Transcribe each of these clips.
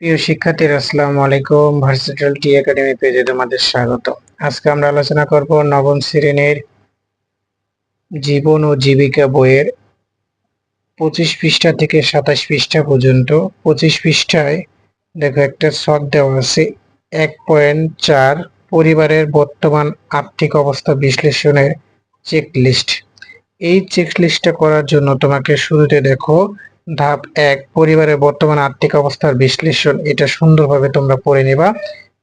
প্রিয় শিক্ষার্থীরা, আসসালামু আলাইকুম। ভার্সিটাল টি একাডেমি পেজে তোমাদের স্বাগত। আজকে আমরা আলোচনা করব নবম শ্রেণির জীবন ও জীবিকা বইয়ের পঁচিশ পৃষ্ঠা থেকে সাতাশ পৃষ্ঠা পর্যন্ত। পঁচিশ পৃষ্ঠায় দেখো একটা শখ দেওয়া আছে। এক পয়েন্ট চার, পরিবারের বর্তমান আর্থিক অবস্থা বিশ্লেষণের চেকলিস্ট এই চেক লিস্টটা করার জন্য তোমাকে শুরুতে দেখো ধাপ এক, পরিবারের বর্তমান আর্থিক অবস্থার বিশ্লেষণ। এটা সুন্দরভাবে তোমরা পড়ে নিবা।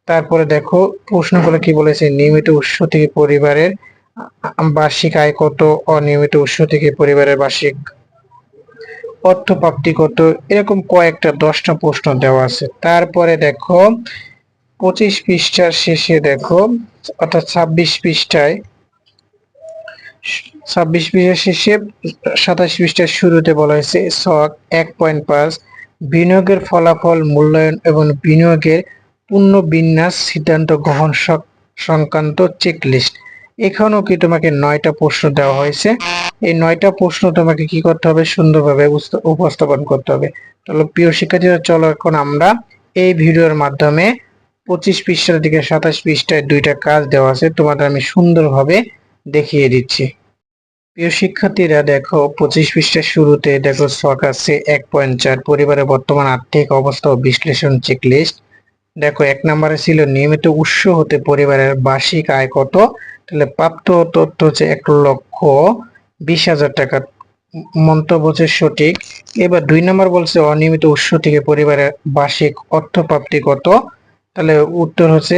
তারপরে দেখো, প্রশ্নগুলো কি বলেছে? নিয়মিত উৎস থেকে পরিবারের বার্ষিক আয় কত? অনিয়মিত উৎস থেকে পরিবারের বার্ষিক অর্থ প্রাপ্তি কত? এরকম কয়েকটা, দশটা প্রশ্ন দেওয়া আছে। তারপরে দেখো, পঁচিশ পৃষ্ঠার শেষে দেখো, অর্থাৎ ছাব্বিশ পৃষ্ঠায় ছাব্বিশ পৃষ্ঠার শেষে সাতাশ পৃষ্ঠার শুরুতে বলা হয়েছে শখ এক পয়েন্ট পাঁচ, বিনিয়োগের ফলাফল মূল্যায়ন এবং বিনিয়োগের পূর্ণ বিন্যাস সিদ্ধান্ত গ্রহণ সংক্রান্ত চেক লিস্ট এখানেও কি তোমাকে নয়টা প্রশ্ন দেওয়া হয়েছে? এই নয়টা প্রশ্ন তোমাকে কি করতে হবে? সুন্দরভাবে উপস্থাপন করতে হবে। তাহলে প্রিয় শিক্ষার্থীরা, চলো এখন আমরা এই ভিডিওর মাধ্যমে পঁচিশ পৃষ্ঠার দিকে সাতাশ পৃষ্ঠায় দুইটা কাজ দেওয়া আছে। তোমাদের আমি সুন্দরভাবে দেখিয়ে দিচ্ছি। প্রিয় শিক্ষার্থীরা, দেখো, পঁচিশ পৃষ্ঠার শুরুতে দেখো শখ আছে এক পয়েন্ট চার। পরিবারের বর্তমান আর্থিক অবস্থা ও বিশ্লেষণ চেকলিস্ট দেখো, এক নম্বরে ছিল নিয়মিত উৎস হতে পরিবারের বার্ষিক আয় কত? তাহলে প্রাপ্ত তথ্য হচ্ছে এক লক্ষ বিশ হাজার টাকা। মন্তব্য হচ্ছে সঠিক। এবার দুই নম্বর বলছে অনিয়মিত উৎস থেকে পরিবারের বার্ষিক অর্থ প্রাপ্তি কত? তাহলে উত্তর হচ্ছে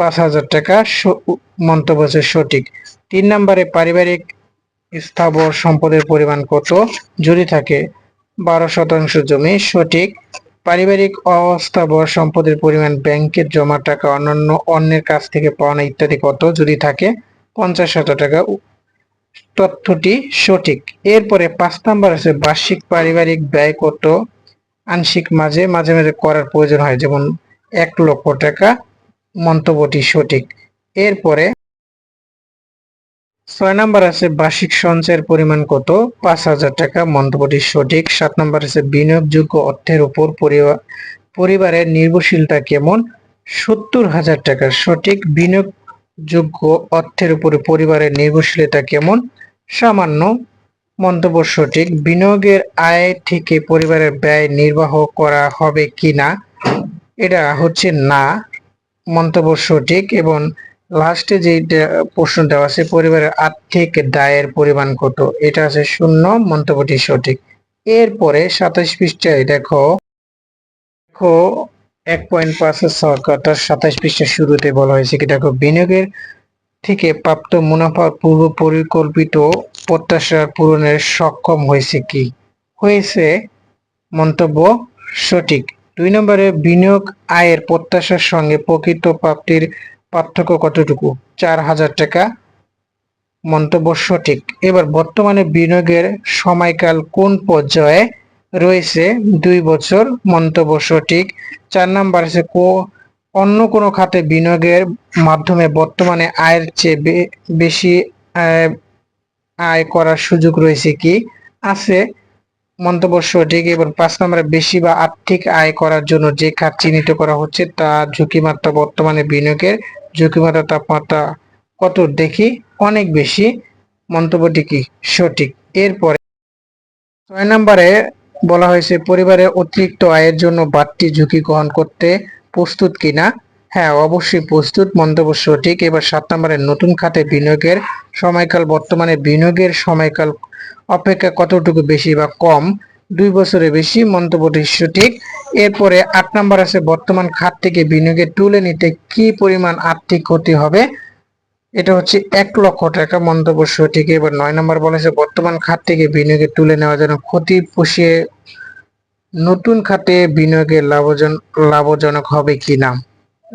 পাঁচ হাজার টাকা মন্তব্য হচ্ছে সঠিক। তিন নম্বরে পারিবারিক স্থাবর সম্পদের পরিমাণ কত? যদি থাকে, বারো শতাংশ জমি, সঠিক। পারিবারিক অস্থাবর সম্পদের পরিমাণ ব্যাংকের জমা টাকা, অন্যান্য অন্যের কাছ থেকে পাওনা ইত্যাদি কত? যদি থাকে, পঞ্চাশ হাজার টাকা। তথ্যটি সঠিক। এরপরে পাঁচ নাম্বার আছে, বার্ষিক পারিবারিক ব্যয় কত? আংশিক মাঝে মাঝে মাঝে করার প্রয়োজন হয়, যেমন এক লক্ষ টাকা। মন্তব্যটি সঠিক। এরপরে ছয় নাম্বার আছে, বার্ষিক সঞ্চয়ের পরিমাণ কত? পাঁচ হাজার টাকা। মন্তব্যটি সঠিক। সাত নাম্বার আছে, বিনিয়োগযোগ্য অর্থের উপর পরিবারের নির্ভরশীলতা কেমন? সত্তর হাজার টাকা। সঠিক। বিনিয়োগযোগ্য অর্থের উপরে পরিবারের নির্ভরশীলতা কেমন? সামান্য। মন্তব্য সঠিক। বিনিয়োগের আয় থেকে পরিবারের ব্যয় নির্বাহ করা হবে কি না এটা হচ্ছে না। মন্তব্য সঠিক এবং লাস্টে যে প্রশ্ন দেওয়া আছে, পরিবারের আর্থিক দায়ের পরিমাণ কত? এটা আছে শূন্য, মন্তব্যটি সঠিক। এরপরে সাতাশ পৃষ্ঠায় দেখো দেখো, এক পয়েন্ট পাঁচের সরকার তার সাতাশ পৃষ্ঠার শুরুতে বলা হয়েছে কি, দেখো, বিনিয়োগের থেকে প্রাপ্ত মুনাফার পূর্ব পরিকল্পিত প্রত্যাশা পূরণের সক্ষম হয়েছে কি? হয়েছে মন্তব্য সঠিক। দুই নম্বরে, বিনিয়োগ আয়ের প্রত্যাশার সঙ্গে প্রকৃত প্রাপ্তির পার্থক্য কতটুকু? চার হাজার টাকা। মন্তব্য সঠিক। এবার বর্তমানে বিনিয়োগের সময়কাল কোন পর্যায়ে রয়েছে? দুই বছর। মন্তব্য সঠিক। চার নাম্বার আছে অন্য কোনো খাতে বিনিয়োগের মাধ্যমে বর্তমানে আয়ের চেয়ে বেশি আয় করার সুযোগ রয়েছে কি? আছে। মন্তব্য সঠিক এবং পাঁচ নম্বরে বেশি বা আর্থিক আয় করার জন্য যে খাত চিহ্নিত করা হচ্ছে তা ঝুঁকিমাত্রা বর্তমানে বিনিয়োগের ঝুঁকিমাত্রা তাপমাত্রা কত দেখি অনেক বেশি। মন্তব্যটি কি? সঠিক। এরপরে ছয় নম্বরে বলা হয়েছে পরিবারের অতিরিক্ত আয়ের জন্য বাড়তি ঝুঁকি গ্রহণ করতে প্রস্তুত কিনা? হ্যাঁ অবশ্যই প্রস্তুত মন্তব্য সঠিক এবার সাত নম্বরে নতুন খাতে বিনিয়োগের সময়কাল, বর্তমানে বিনিয়োগের সময়কাল অপেক্ষা কতটুকু বেশি বা কম, দুই বছরের বেশি মন্তব্যটি সঠিক। এরপরে আট নম্বর আছে, বর্তমান খাত থেকে বিনিয়োগে তুলে নিতে কি পরিমাণ আর্থিক ক্ষতি হবে? এটা হচ্ছে এক লক্ষ টাকা মন্তব্য সঠিক এবার নয় নম্বর বলেছে বর্তমান খাত থেকে বিনিয়োগে তুলে নেওয়া যেন ক্ষতি পুষিয়ে নতুন খাতে বিনিয়োগের লাভজন, লাভজনক হবে কি না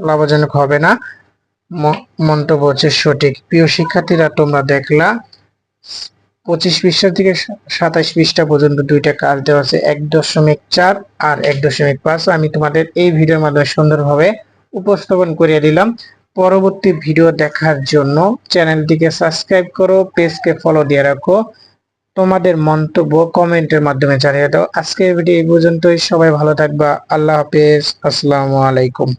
লাভজনক হবে না। মন্তব্য হচ্ছে সঠিক। প্রিয় শিক্ষার্থীরা তোমরা দেখলা পঁচিশ পৃষ্ঠা থেকে সাতাশ পৃষ্ঠা পর্যন্ত দুইটা কাজ দেওয়া আছে এক দশমিক চার আর এক দশমিক পাঁচ। আমি তোমাদের এই ভিডিওর মাধ্যমে সুন্দরভাবে উপস্থাপন করিয়ে দিলাম। পরবর্তী ভিডিও দেখার জন্য চ্যানেলটিকে সাবস্ক্রাইব করো পেজকে ফলো দিয়ে রাখো। তোমাদের মন্তব্য কমেন্টের মাধ্যমে জানিয়ে দাও। আজকের ভিডিও এই পর্যন্তই। সবাই ভালো থাকবা। আল্লাহ হাফেজ। আসসালামু আলাইকুম।